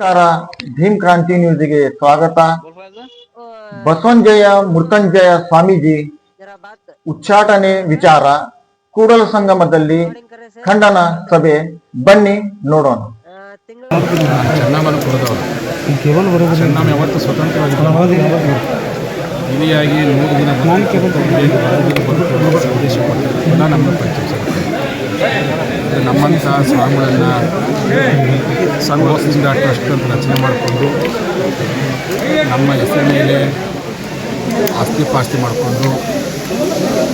ನಮಸ್ಕಾರ. ಭೀಮ್ ಕ್ರಾಂತಿ ನ್ಯೂಸ್ಗೆ ಸ್ವಾಗತ. ಬಸವಂಜಯ ಮೃತ್ಯುಂಜಯ ಸ್ವಾಮೀಜಿ ಉಚ್ಚಾಟನೆ ವಿಚಾರ ಕೂಡಲ ಸಂಗಮದಲ್ಲಿ ಖಂಡನ ಸಭೆ. ಬನ್ನಿ, ನೋಡೋಣ. ಚೆನ್ನಮ್ಮ ಯಾವತ್ತು ಸ್ವತಂತ್ರವಾಗಿ ನೂರು ದಿನ ನಮ್ಮ ನಮ್ಮಂತಹ ಇದು ಸರ್ವೋಸಿಂದ ಟ್ರಸ್ಟ್ ಅಂತ ರಚನೆ ಮಾಡಿಕೊಂಡು ನಮ್ಮ ಹೆಸರ ಮೇಲೆ ಆಸ್ತಿ ಪಾಸ್ತಿ ಮಾಡಿಕೊಂಡು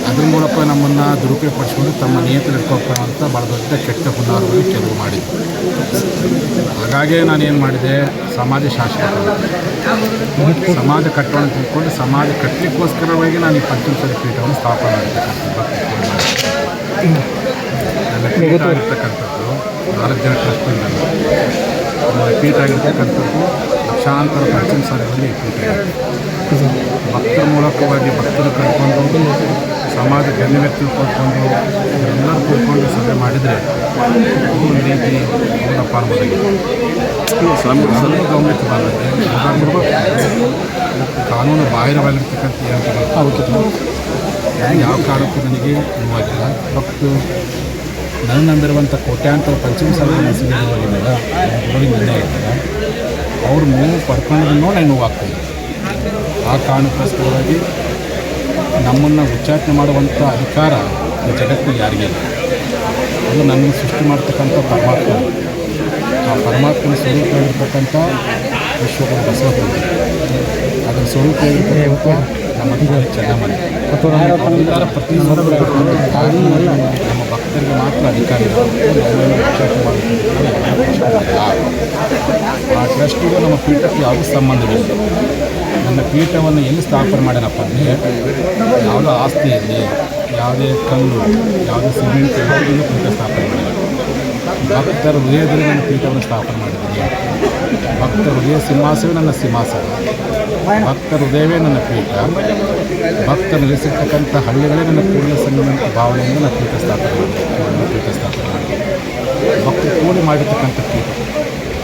ಅದ್ರ ಮೂಲಕ ನಮ್ಮನ್ನು ದುರುಪಯೋಗ ಪಡಿಸ್ಕೊಂಡು ತಮ್ಮ ನಿಯಂತ್ರಣ ಅಂತ ಭಾಳ ದೊಡ್ಡ ಕೆಟ್ಟ ಪುನರಾವರ್ತನೆ ಕೆಲವು ಮಾಡಿದ್ದೆ ಹಾಗಾಗಿ ನಾನೇನು ಮಾಡಿದೆ? ಸಮಾಜ ಶಾಸಕ ಸಮಾಜ ಕಟ್ಟೋಣ ತಿಳ್ಕೊಂಡು ಸಮಾಜ ಕಟ್ಟಲಿಕ್ಕೋಸ್ಕರವಾಗಿ ನಾನು ಈ ಪಂಚಮಸಾಲಿ ಪೀಠವನ್ನು ಸ್ಥಾಪನೆ ನನ್ನ ಪೀಠ ಆಗಿರ್ತಕ್ಕಂಥದ್ದು ನಾಲ್ಕು ಜನ ಟ್ರಸ್ಟಿಂದ ಪೀಠ ಆಗಿರ್ತಕ್ಕಂಥದ್ದು ಲಕ್ಷಾಂತರ ಪ್ರಾಚೀನ ಸಾಲಗಳಲ್ಲಿ ಪೀಠ. ಭಕ್ತರ ಮೂಲಕವಾಗಿ ಭಕ್ತರು ಕರ್ಕೊಂಡು ಸಮಾಜ ಗಣ್ಯ ತಿಳ್ಕೊಂಡು ಎಲ್ಲರೂ ಕೂತ್ಕೊಂಡು ಸಭೆ ಮಾಡಿದರೆ ರೀತಿ ಅವರಪ್ಪ ಅನ್ಬೋದಾಗಿದೆ ಸ್ವಲ್ಪ ಗಮನಕ್ಕೆ ಬಂದಿದೆ ಕಾನೂನು ಬಾಹಿರವಾಗಿರ್ತಕ್ಕಂಥ ಯಾವ ಕಾರಣಕ್ಕೂ ನನಗೆ ಇವಾಗಿಲ್ಲ ಭಕ್ತು ನನ್ನ ನಂಬಿರುವಂಥ ಕೋಟ್ಯಾಂತರ ಪಂಚಮ ಗುರುಗಳಿಂದ ಇರ್ತಾರೆ ಅವ್ರು ನೋವು ಪಡ್ಕೊಂಡ್ರೂ ನನಗೆ ನೋವಾಗ್ತದೆ. ಆ ಕಾರಣಕ್ಕೋಸ್ಕರವಾಗಿ ನಮ್ಮನ್ನು ಉಚ್ಚಾಟನೆ ಮಾಡುವಂಥ ಅಧಿಕಾರ ಈ ಯಾರಿಗಿಲ್ಲ ಯಾರಿಗೂ ಇಲ್ಲ. ಅದು ನನ್ನ ಸೃಷ್ಟಿ ಮಾಡ್ತಕ್ಕಂಥ ಪರಮಾತ್ಮ. ಆ ಪರಮಾತ್ಮನ ಸೋಲಿತವಾಗಿರ್ತಕ್ಕಂಥ ವಿಶ್ವದ ಬಸವ ಅದರ ಸ್ವರೂಪ ನಮ್ಮ ಅಧಿಕಾರಿ ಚೆನ್ನಮ್ಮನೆ. ಪ್ರತಿ ನಮ್ಮ ಭಕ್ತರಿಗೆ ಮಾತ್ರ ಅಧಿಕಾರ ಆ ಟ್ರಸ್ಟಿಗೂ ನಮ್ಮ ಪೀಠಕ್ಕೆ ಯಾವುದೂ ಸಂಬಂಧವಿಲ್ಲ. ನನ್ನ ಪೀಠವನ್ನು ಎಲ್ಲಿ ಸ್ಥಾಪನೆ ಮಾಡ್ಯಾನಪ್ಪ ಅಂದರೆ ಯಾವುದೋ ಆಸ್ತಿಯಲ್ಲಿ ಯಾವುದೇ ಕಲ್ಲು, ಯಾವುದೇ ಸಿಮೆಂಟ್ ಯಾವುದನ್ನು ಪೀಠ ಸ್ಥಾಪನೆ ಭಕ್ತರ ಹೃದಯದಲ್ಲಿ ನನ್ನ ಪೀಠವನ್ನು ಸ್ಥಾಪನೆ ಮಾಡಿದ್ದೀನಿ. ಭಕ್ತರ ಹೃದಯ ಸಿಂಹಾಸವೇ ನನ್ನ ಸಿಂಹಾಸನ. ಭಕ್ತರ ಹೃದಯವೇ ನನ್ನ ಪೀಠ. ಭಕ್ತರು ನೆಲೆಸಿರ್ತಕ್ಕಂಥ ಹಳ್ಳಿಗಳೇ ನನ್ನ ಕೂಡಲ ಸಂಗಮ ಭಾವನೆಯಿಂದ ನನ್ನ ಪೀಠ ಸ್ಥಾಪನೆ ಮಾಡಿದ್ದೀನಿ ಪೀಠ ಸ್ಥಾಪನೆ ಮಾಡಿದ್ದೀನಿ ಭಕ್ತರು ಕೂಡಿ ಮಾಡಿರ್ತಕ್ಕಂಥ ಪೀಠ